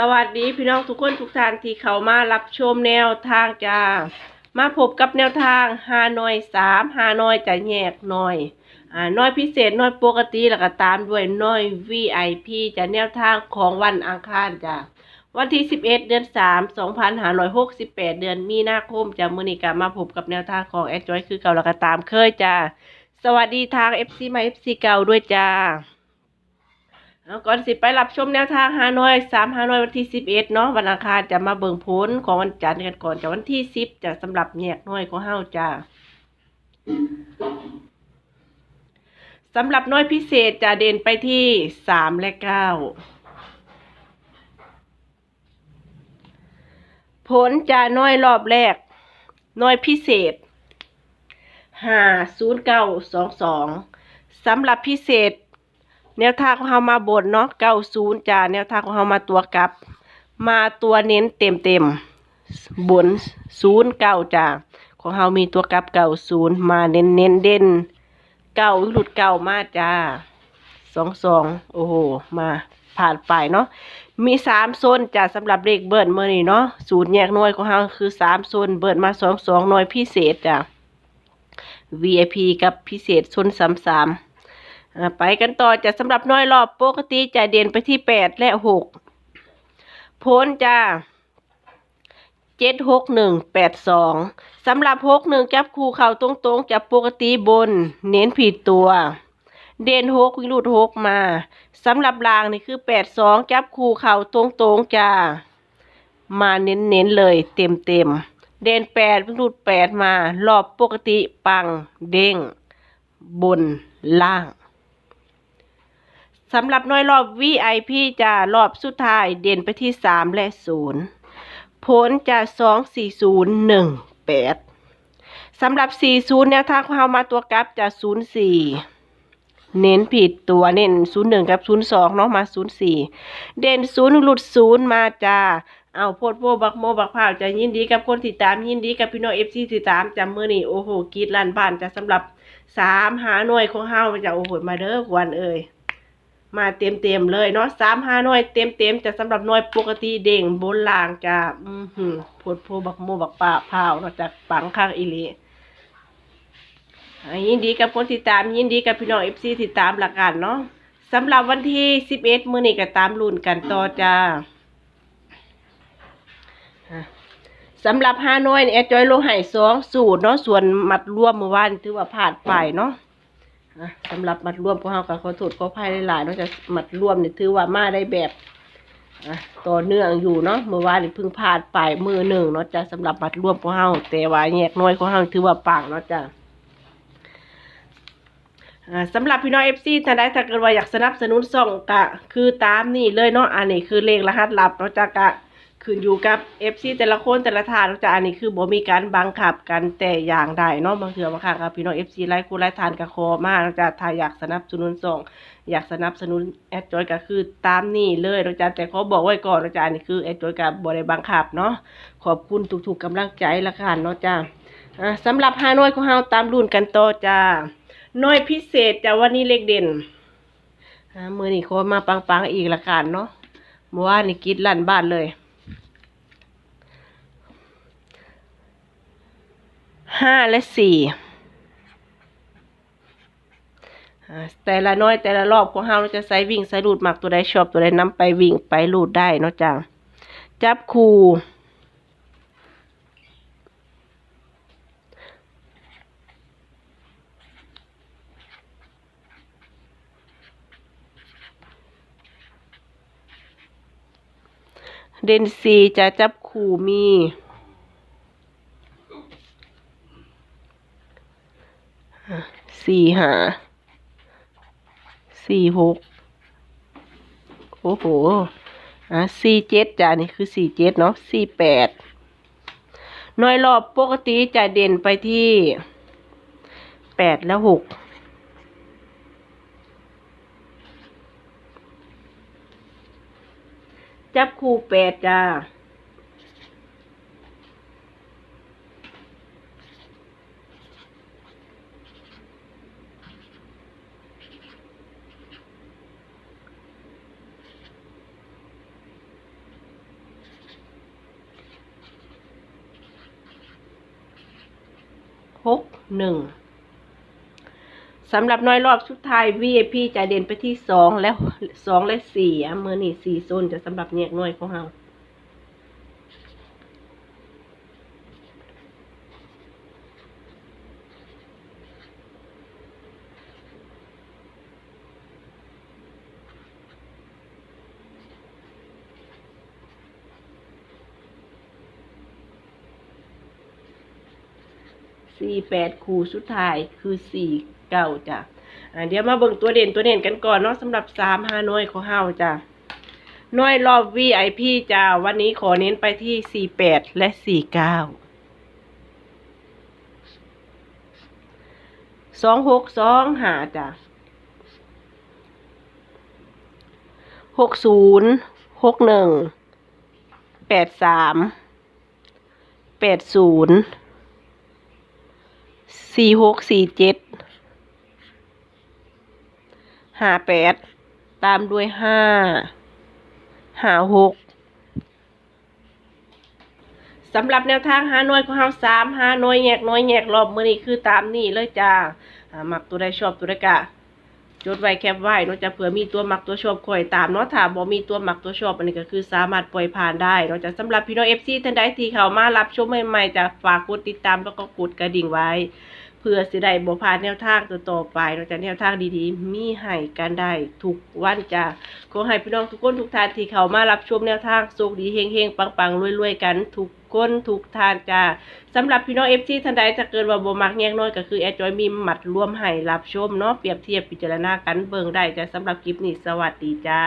สวัสดีพี่น้องทุกคนทุกท่านที่เข้ามารับชมแนวทางจ้า มาพบกับแนวทางฮานอยสามฮานอยจะแยกหน่อย อ่าน้อยพิเศษน้อยปกติแล้วก็ตามด้วยน้อย VIP จะแนวทางของวันอังคารจ้าวันที่ 11 เดือน 3 2568 เดือนมีนาคมจะมือนิกามาพบกับแนวทางของแอดจอยคือเก่าแล้วก็ตามเคยจ้าสวัสดีทาง FC มา FC เก่าด้วยจ้า เอาก่อนสิไปรับชมแนวทางฮานอยสามฮานอยวันที่สิบเอ็ดเนาะวันอังคารจะมาเบิ่งผลของวันจันทร์กันก่อนจากวันที่สิบจะสำหรับแยกน้อยของเฮาจ้าสำหรับน้อยพิเศษจะเด่นไปที่สามและเก้าผลจะน้อยรอบแรก น้อยพิเศษห้าศูนย์เก้าสองสองสำหรับพิเศษ แนวทางของเฮามาบนเนาะเก้าศูนย์จ้าแนวทางของเฮามาตัวกลับ มาตัวเน้นเต็มเต็มบนศูนย์เก้าจ้าของเฮามีตัวกลับเก้าศูนย์มาเน้นเน้นเด่นเก้าหลุดเก้ามาจ้าสองสองโอ้โหมาผ่านไปเนาะมีสามโซนจ้าสำหรับเลขเบิร์นเมื่อนี้เนาะศูนย์แยกหน่วยของเฮาคือสามโซนเบิร์นมาสองสองหน่วยพิเศษจ้า VIP กับพิเศษโซนสามสาม ไปกันต่อจะสำหรับน้อยรอบปกติจะเด่นไปที่แปดและหกพ้นจะเจ็ดหกหนึ่งแปดสองสำหรับหกหนึ่งจับคู่เข่าตรงๆจับปกติบน เน้นผิดตัว เด่นหกวิรุดหกมาสำหรับรางนี่คือแปดสองจับคู่เข่าตรงๆจ้ามาเน้นๆเลยเต็มๆเด่นแปดวิรุดแปดมารอบปกติปังเด้ง บนล่าง สำหรับน้อยรอบ VIP จะรอบสุดท้ายเด่นไปที่ 3 และ 0 ผลจะ 2 4 0 1 8 สำหรับ 40 แนวทางของเรามาตัวกลับจะ 04เน้นผิดตัวเน้น01กับ02เนาะมา04เด่น0หลุด0มาจ้าเอาโพดโพบักโมบักพาวจะยินดีกับคนติดตามยินดีกับพี่น้อง FC ติดตามจำมือนี่โอ้โหกรีดลันบ้านจะสำหรับสามหาหน่วยของเฮาจะโอ้โหมาเด้อวันเอ่ย มาเต็มเต็มๆเลยเนาะสามห้าหน่วยเต็มเต็มๆจะสำหรับหน่วยปกติเด้งบนล่างจะอือหือโพดโพบักโมบักป่าพร้าเนาะจากปังข้างอิลียินดีกับคนติดตาม ยินดีกับพี่น้องเอฟซีติดตามหลักกันเนาะสำหรับวันที่สิบเอ็ดมื้อนี้ก็ตามรุ่นกันต่อจ้าอะสำหรับห้าน่วยนี่แอดจอยโลใหายสองสูตรเนาะส่วนมัดรวมเมื่อวานถือว่าผ่านไปเนาะ สำหรับมัดรวมพวกเราก็ขอโทษขอภัยหลายๆเนาะจะมัดรวมเนี่ยถือว่ามาได้แบบต่อเนื่องอยู่เนาะเมื่อวานนี่เพิ่งผ่านไปมือหนึ่งเนาะจะสำหรับมัดรวมพวกเราแต่ว่าแยกน้อยของเราถือว่าปังเนาะจ้ะสำหรับพี่น้องเอฟซีท่านใดถ้าเกิดว่าอยากสนับสนุนส่องกะ คือตามนี่เลยเนาะอันนี้คือเลขรหัสลับเนาะจ้ะกะ ขึ้นอยู่กับเอฟซีแต่ละคนแต่ละทานนะจ้ะอันนี้คือบ่มีการบังคับกันแต่อย่างใดเนาะบางเถื่อบางครั้งครับพี่น้องเอฟซีไลค์คูไลค์ทานกับคอมากเนาจ้ะถ้าอยากสนับสนุนส่งอยากสนับสนุนแอดจอยก็คือตามนี่เลยนาะจ้ะแต่เขาบอกไว้ก่อนนาะจ้ะอันนี้คือแอดจอยกับบ่ได้บังคับเนาะขอบคุณทุกๆกำลังใจละกันเนาะจ้ะอ่าสำหรับฮานอยของเฮาตามรุ่นกันต่อจ้าน้อยพิเศษจ้ะวันนี้เลขเด่นมือนี่โคมาปังๆอีกละกันเนาะเมื่อวานนี่กรีดลั่นบ้านเลย ห้าและสี่แต่ละน้อยแต่ละรอบของเราเราจะใส่วิ่งใส่รูดหมักตัวใดชอบตัวใดนำไปวิ่งไปรูดได้เนาะจ้ะจับคู่เดนซีจะจับคู่มี สี่หาสี่หกโอ้โหอะสี่เจ็ดจ้ะนี่คือสี่เจ็ดเนาะสี่แปดหน่วยรอบปกติจะเด่นไปที่แปดและหกจับคู่แปดจ้า หนึ่งสำหรับน้อยรอบสุดท้าย VIP จะเด่นไปที่สองแล้วสองและสี่อะมือนี่สี่โซนจะสำหรับแยกน้อยของเรา สี่แปดคู่สุดท้ายคือสี่เก้าจ้ะเดี๋ยวมาเบิ่งตัวเด่นตัวเด่นกันก่อนเนาะสำหรับสามห้าน้อยของเฮาจ้ะน้อยรอบ VIP จ้ะวันนี้ขอเน้นไปที่สี่แปดและสี่เก้าสองหกสองหาจ้ะหกศูนย์หกหนึ่งแปดสามแปดศูนย์ สี่หกสี่เจ็ดห้าแปดตามด้วยห้าห้าหกสำหรับแนวทางหาหน่วยของเฮาสามหาหน่วยแยกหน่วยแยกรอบมือนี้คือตามนี้เลยจ้าหมักตัวใดชอบตัวใดกะ จดไว้แคปไว้เนาะจะเผื่อมีตัวหมักตัวชอบคอยตามเนาะถ้าบ่มีตัวหมักตัวชอบอันนี้ก็คือสามารถปล่อยผ่านได้เนาะจะสำหรับพี่น้อง FC ท่านใดที่เข้ามารับชมใหม่ๆจะฝากกดติดตามแล้วก็กดกระดิ่งไว้ เพื่อสิได้บ่พลาดแนวทางตัวต่อไปเนาะจะแนวทางดีๆ มีให้กันได้ทุกวันจ้ะขอให้พี่น้องทุกคนทุกท่านที่เข้ามารับชมแนวทางโชคดีเฮงๆปังๆรวยๆกันทุก คนทุกท่านจ้าสำหรับพี่น้องเอฟท่านใดจะเกินว่าบ่มักแยกน้อยก็คือแอดจอยมีหมัดรวมให้รับชมเนาะเปรียบเทียบพิจารณากันเบิ่งได้จ้าสำหรับคลิปนี้สวัสดีจ้า